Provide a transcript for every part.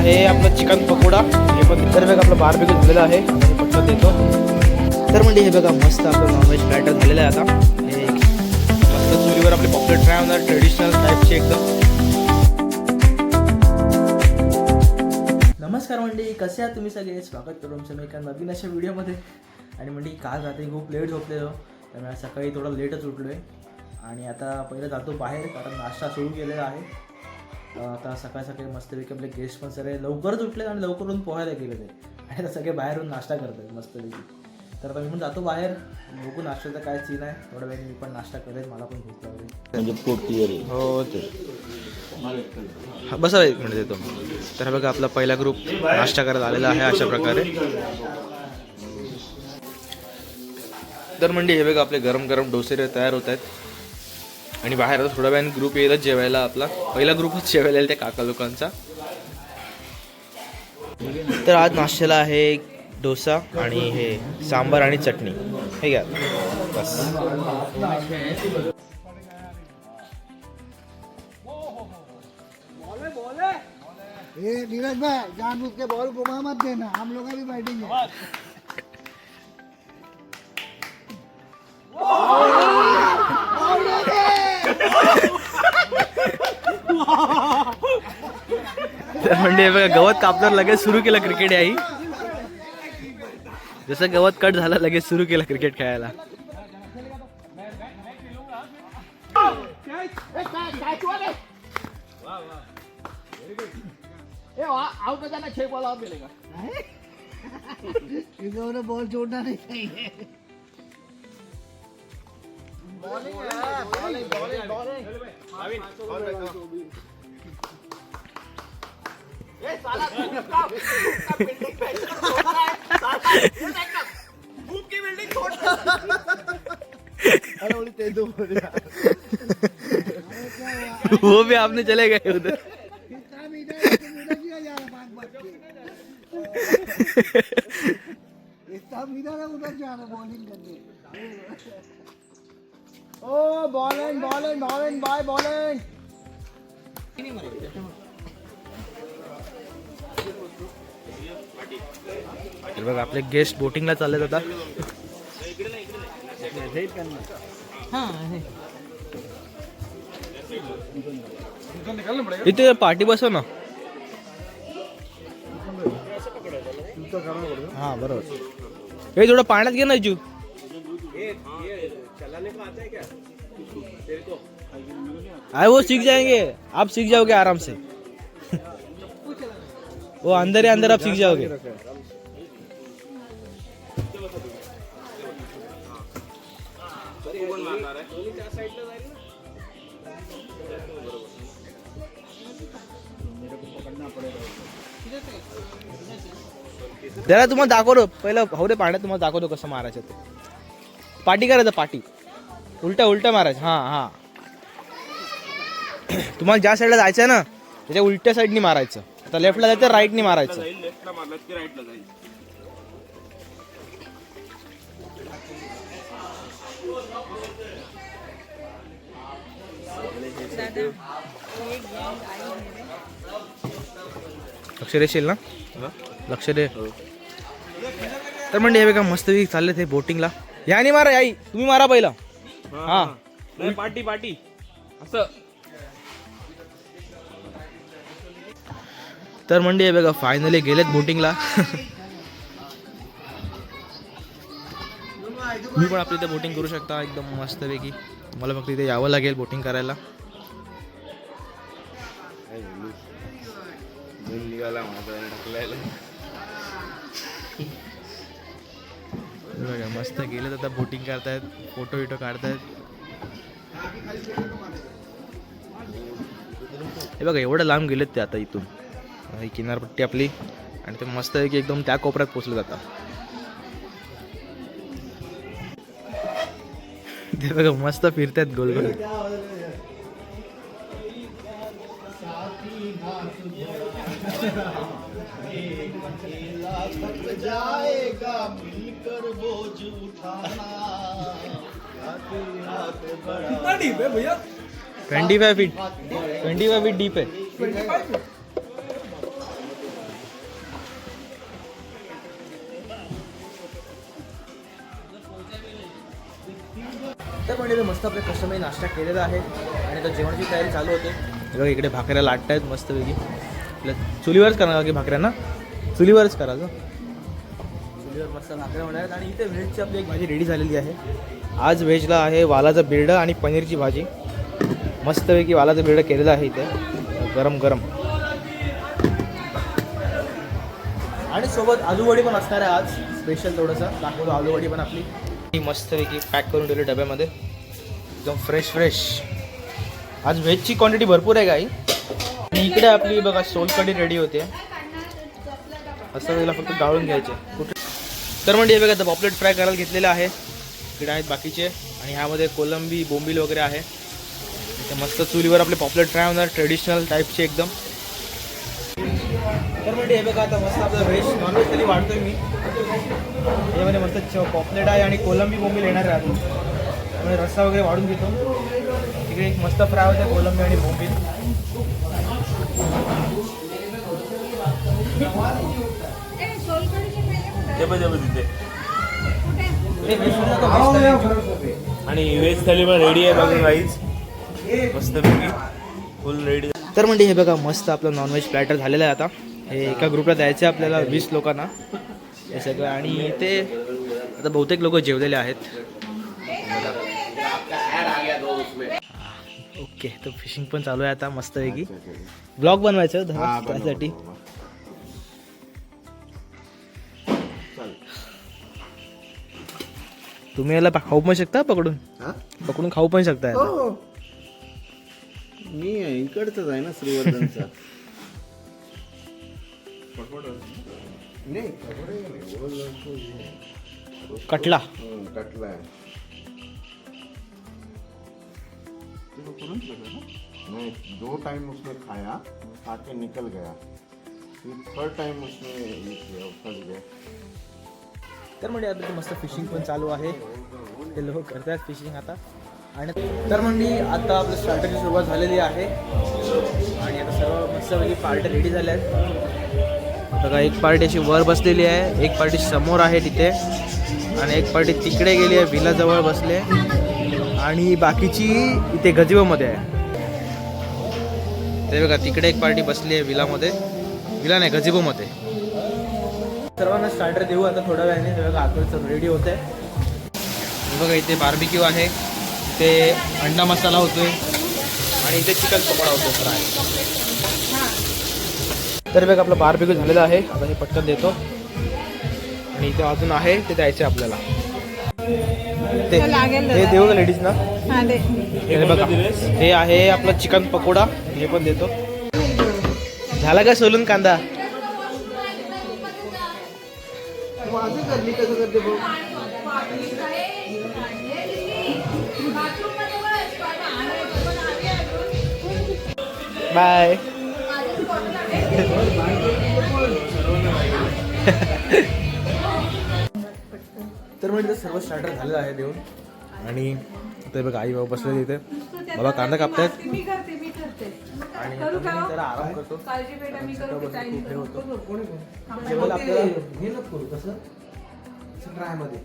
आहे आपलं चिकन पकोडा. हे पण तर बघा आपलं बारबेक्यू झालेलं आहे. हे पटकन देतो. तर म्हणजे हे बघा मस्त आपलं नॉनव्हेज बॅटर झालेलं आहे आता. हे मस्त चुलीवर आपले पॉप्युलर ट्राय होणार ट्रेडिशनल टाईपचे एकदम. नमस्कार मंडळी कसे आहात तुम्ही सगळे? स्वागत करू तुमच्या मी एका नवीन अशा व्हिडिओमध्ये. आणि मंडळी काल रात्री खूप लेट झोपलेलो. त्यामुळे सकाळी थोडं लेटच उठलो आहे आणि आता पहिलं जातो बाहेर कारण नाश्ता सुरू केलेला आहे. आता सकाळ सकाळी मस्तपैकी आपले गेस्ट पण सगळे लवकरच उठले आणि लवकर येऊन पोहायला गेले ते आणि आता सगळे बाहेरून नाश्ता करतात मस्तपैकी तर आता मी पण जातो बाहेर बघू नाश्त्याचा काय सीन आहे. थोड्या वेळाने मी पण नाश्ता करेन मला पण भूक लागली. म्हणजे पोट क्लिअर आहे हो ते. हा, बसा एक मिनिट देतो. तर हा बघा आपला पहिला ग्रुप नाश्ता करत आलेला आहे अशा प्रकारे. तर म्हणजे हे बघा आपले गरम गरम डोसे तयार होत आहेत. आणि बाहेर आता थोड्या वेळाने ग्रुप येईलच जेवायला आपला. पहिला ग्रुपच जेवायला येईल त्या काका लोकांचा. तर आज नाश्त्याला आहे डोसा आणि हे सांबार आणि चटणी. हे घ्या. बस. ए नीरज भाई जानबूझ के बॉल घुमा मत देना. हम लोग का बैठेंगे. तर म्हणजे बघा गवत कापल्यावर लगेच सुरू केलं क्रिकेट याही जसं गवत कट झालं लगेच सुरू केलं क्रिकेट खेळायला. इधर उधर बॉल छोड़ना नहीं चाहिए वो भी आपने चले गए उधर कितना मीटर है, तो मीटर किया जा रहा है पाँच बार इतना मीटर है उधर जा रहा बॉलिंग करने ओ bowling bowling bowling by bowling तर बघा आपले गेस्ट बोटिंगला चालले आता. इथे पार्टी बसव ना. हा बरोबर. हे थोडं पाण्यात घे ना जू अरे वो सीख जाएँगे. आप सीख जाओगे आराम से. वो अंदर ही अंदर आप सीख जाओगे। जरा तुम्हाला दाखवतो पहिलं हो रे पाण्यात तुम्हाला दाखवतो कसं मारायचं ते. पाटी करायचं पाटी. उलट उलट मारायचं. हां हां. तुम्हाला ज्या साईडला जायचं ना त्याच्या उलट्या साईडनी मारायचं. आता लेफ्टला जायचं राईटनी मारायचं. लक्ष देशील ना. लक्ष दे. तर म्हणजे हे बघा मस्त चालले ते बोटिंगला याने मारा आई तुम्ही मारा पहिला. हा पाटी पाटी असं. तर म्हणजे हे बघा फायनली गेलेत बोटिंगला मी पण आपली इथे बोटिंग करू शकता एकदम मस्तपैकी. मला फक्त इथे यावं लागेल बोटिंग करायला. बघा मस्त गेलेत आता बोटिंग करतायत फोटो विटो काढतायत. हे बघा एवढं लांब गेलेत ते आता इथून. ही किनारपट्टी आपली. आणि ते मस्त आहे की एकदम त्या कोपऱ्यात पोचले जातात ते बघा मस्त फिरतायत गोल गोल twenty five feet twenty five feet deep है. तर म्हणजे मस्त आपल्या कस्टमरने नाश्ता केलेला आहे आणि आता जेवणाची तयारी चालू होते. बघा इकडे भाकऱ्या लाटत आहेत मस्तपैकी. आपल्या चुलीवरच करणार की भाकऱ्यांना? चुलीवरच चुलीवरच करायचं चुलीवर मस्त भाकऱ्या होणार आहेत आणि इथे व्हेजची आपली एक भाजी रेडी झालेली आहे. आज व्हेजला आहे वालाचं बिरडं आणि पनीरची भाजी. मस्तपैकी वालाचं बिरडं केलेलं आहे इथे. गरम गरम. आणि सोबत आलूवडी पण असणार आहे आज. स्पेशल थोडंसं. दाखवतो आलूवडी पण आपली. ही मस्तपैकी पॅक करून ठेवली डब्यामध्ये. एकदम फ्रेश फ्रेश आज व्हेजची क्वांटिटी भरपूर आहे काही आणि इकडे आपली बघा सोलकडी रेडी होते. असं त्याला फक्त गाळून घ्यायचे. कुठे? तर म्हणजे हे बघा आता पॉपलेट फ्राय करायला घेतलेले आहे. इकडे आहेत बाकीचे. आणि ह्यामध्ये कोलंबी बोंबील वगैरे आहे. मस्त चुलीवर आपले पॉपलेट फ्राय होणार ट्रेडिशनल टाईपचे एकदम. तर म्हणजे हे बघा आता मस्त आपलं व्हेज नॉनव्हेज तरी वाढतोय मी. यामध्ये मस्त च- पॉपलेट आहे आणि कोलंबी बोंबील येणार आहे अजून. त्यामुळे रस्सा वगैरे वाढून घेतो. तिकडे एक मस्त फ्राय होते कोलंबी आणि थाली. आणि व्हेज थाली पण रेडी आहे बघून राईस मस्तपैकी फुल रेडी तर म्हणजे हे बघा मस्त आपलं नॉनव्हेज प्लॅटर झालेलं आहे आता. हे एका ग्रुपला द्यायचं आहे आपल्याला वीस लोकांना. हे सगळं आणि ते आता बहुतेक लोक जेवलेले आहेत. ओके तर फिशिंग पण चालू आहे आता मस्तपैकी. ब्लॉग बनवायचं त्यासाठी. तुम्ही याला खाऊ पण शकता पकडून? पकडून खाऊ पण शकता याला. मी इकडचाच आहे ना श्रीवर्धनचा. कटला. कटला है नहीं दो टाइम उसने खाया आके निकल गया. फिर थर्ड टाइम उसने ये किया फंस गया. तर म्हणजे आता मस्त फिशिंग पण चालू आहे. ते लोक करतात फिशिंग आता. आणि तर मग मी आता आपल्या स्टार्टरची सुरुवात झालेली आहे. आणि आता सर्व मस्तपैकी पार्टी रेडी झाल्या आहेत. बघा एक पार्टी अशी वर बसलेली आहे. एक पार्टी समोर आहे तिथे. आणि एक पार्टी तिकडे गेली आहे विलाजवळ बसले. आणि बाकीची इथे गजिबोमध्ये आहे. ते बघा तिकडे एक पार्टी बसली आहे विलामध्ये विला नाही गजिबोमध्ये सर्वांना स्टार्टर देऊ आता थोड्या वेळाने. बघा आतलं रेडी होत आहे बघा इथे बार्बिक्यू आहे. इथे अंडा मसाला होतोय आणि इथे चिकन पकोडा होतो फ्राय. तर बघा आपलं बार्बिक्यू झालेलं आहे. आता हे पटकन देतो. आणि इथे अजून आहे ते द्यायचे आपल्याला. ते हे देऊ का लेडीज ना? हे बघा. हे आहे आपलं चिकन पकोडा. हे पण देतो. झाला का सोलून कांदा? बाय तर म्हणजे सर्व स्टार्टर झालेलं आहे देऊन. आणि ते बघा आई बाबा बसले तिथे बाबा कांदा कापतायत. मी करते मी करते. आणि जरा आराम करतो. आपल्याला हे नको करू कसं? ड्रायमध्ये.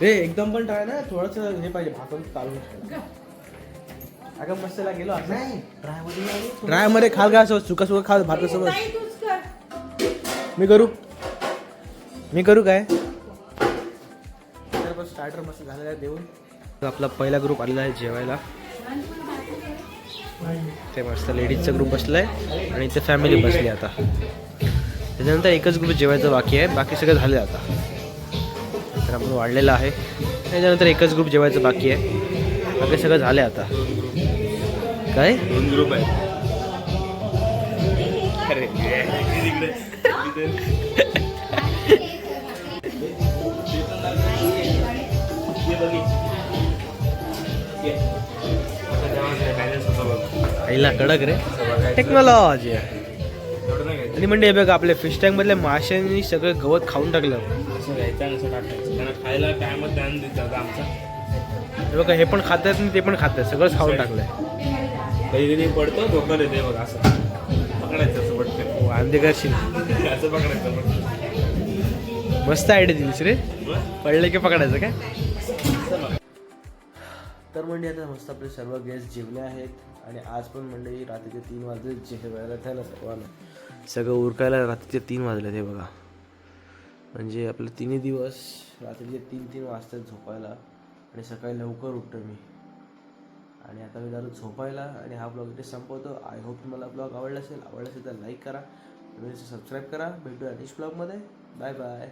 हे एकदम पण ट्राय ना थोडस हे पाहिजे भाकून चालून ठेवायला. अगं मस्तला गेलो असं ड्रायमध्ये खाल का असं सुका सुका खाल भातासोबत. मी करू? मी करू काय? तर बस स्टार्टर मस्त झालेला आहे देऊन. आपला पहिला ग्रुप आलेला आहे जेवायला. ते मस्त लेडीजचा ग्रुप बसलाय आणि इथे फॅमिली बसली आता. त्याच्यानंतर एकच ग्रुप जेवायचं बाकी आहे. बाकी सगळं झालं आता. तर आपण वाढलेलं आहे. त्याच्यानंतर एकच ग्रुप जेवायचं बाकी आहे. बाकी सगळं झालं आता. काय? दोन ग्रुप आहेत. कडक रे. टेक्नॉलॉजी आणि म्हणजे हे बघा आपल्या फिश टँक मधल्या माशांनी सगळं गवत खाऊन टाकलं. खायला हे बघा हे पण खातात ते पण खातात. सगळंच खाऊन टाकलंय. कधी कधी पडतो धोका देते बघ असं पकडायचं असं पटकन. वांदे करशील असं पकडायचं पटकन. मस्त आयडिया दिलीस रे? पडले की पकडायचं काय? तर म्हणजे आता मस्त आपले सर्व गेस्ट जेवले आहेत. आणि आज पण म्हणजे रात्रीचे तीन वाजले जेवायला त्याला सर्वांना. सगळं उरकायला रात्रीचे तीन वाजले ते बघा. म्हणजे आपले तिन्ही दिवस रात्रीचे तीन तीन वाजतात झोपायला. आणि सकाळी लवकर उठतो मी. आणि आता मी दारू झोपायला आणि हा ब्लॉग इथे संपवतो. आय होप तुम्हाला ब्लॉग आवडला असेल आवडला असेल तर लाईक करा. सबस्क्राईब करा. भेटूया नेक्स्ट ब्लॉगमध्ये बाय बाय